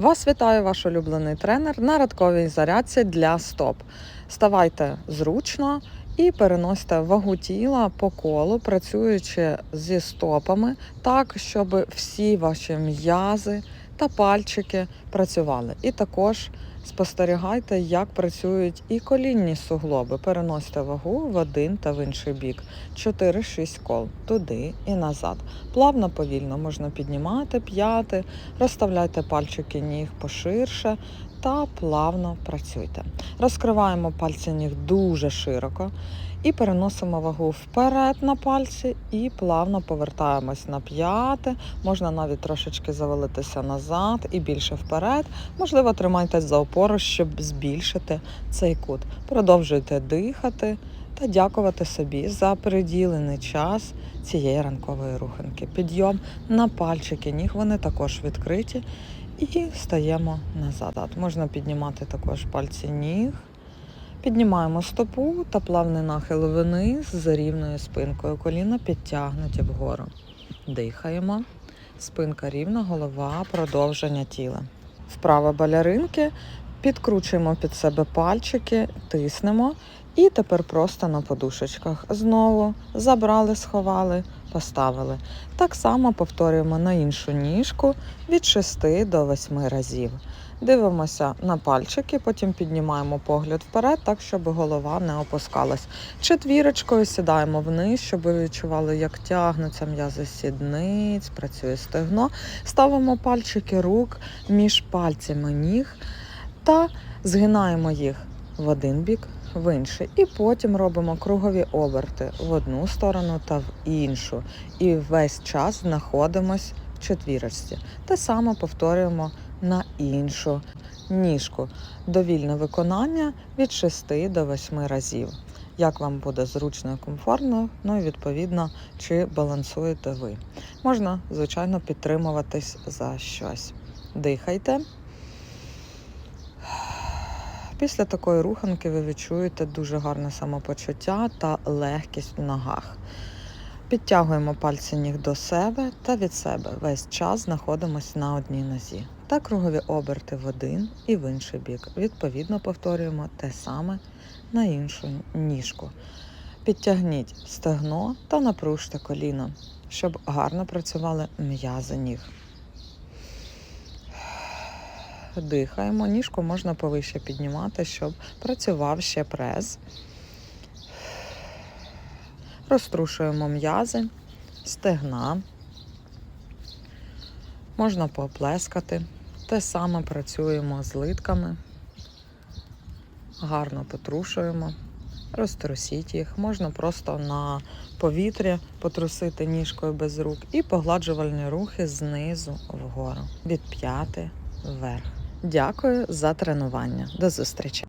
Вас вітає ваш улюблений тренер на радковій зарядці для стоп. Ставайте зручно і переносьте вагу тіла по колу, працюючи зі стопами так, щоб всі ваші м'язи та пальчики працювали. І також спостерігайте, як працюють і колінні суглоби. Переносьте вагу в один та в інший бік. 4-6 кол туди і назад. Плавно, повільно можна піднімати п'яти, розставляйте пальчики ніг поширше та плавно працюйте. Розкриваємо пальці ніг дуже широко і переносимо вагу вперед на пальці і плавно повертаємось на п'яти. Можна навіть трошечки завалитися назад і більше вперед. Можливо, тримайтесь за опору, щоб збільшити цей кут. Продовжуйте дихати та дякувати собі за приділений час цієї ранкової руханки. Підйом на пальчики ніг, вони також відкриті. І стаємо назад. Можна піднімати також пальці ніг. Піднімаємо стопу та плавний нахил вниз з рівною спинкою. Коліна підтягнуті вгору. Дихаємо. Спинка рівна, голова, продовження тіла. Вправа баляринки. Підкручуємо під себе пальчики, тиснемо. І тепер просто на подушечках. Знову забрали, сховали, поставили. Так само повторюємо на іншу ніжку від 6 до 8 разів. Дивимося на пальчики, потім піднімаємо погляд вперед, так, щоб голова не опускалась. Четвірочкою сідаємо вниз, щоб ви відчували, як тягнуться м'язи сідниць, працює стегно. Ставимо пальчики рук між пальцями ніг та згинаємо їх в один бік, в інший. І потім робимо кругові оберти в одну сторону та в іншу. І весь час знаходимось в четвірочці. Те саме повторюємо на іншу ніжку. Довільне виконання від 6 до 8 разів. Як вам буде зручно і комфортно, ну і відповідно, чи балансуєте ви. Можна, звичайно, підтримуватись за щось. Дихайте. Після такої руханки ви відчуєте дуже гарне самопочуття та легкість в ногах. Підтягуємо пальці ніг до себе та від себе. Весь час знаходимося на одній нозі. Та кругові оберти в один і в інший бік. Відповідно, повторюємо те саме на іншу ніжку. Підтягніть стегно та напружте коліно, щоб гарно працювали м'язи ніг. Дихаємо, ніжку можна повище піднімати, щоб працював ще прес. Розтрушуємо м'язи, стегна. Можна поплескати. Те саме працюємо з литками. Гарно потрушуємо, розтрусіть їх. Можна просто на повітрі потрусити ніжкою без рук і погладжувальні рухи знизу вгору, від п'яти вверх. Дякую за тренування. До зустрічі!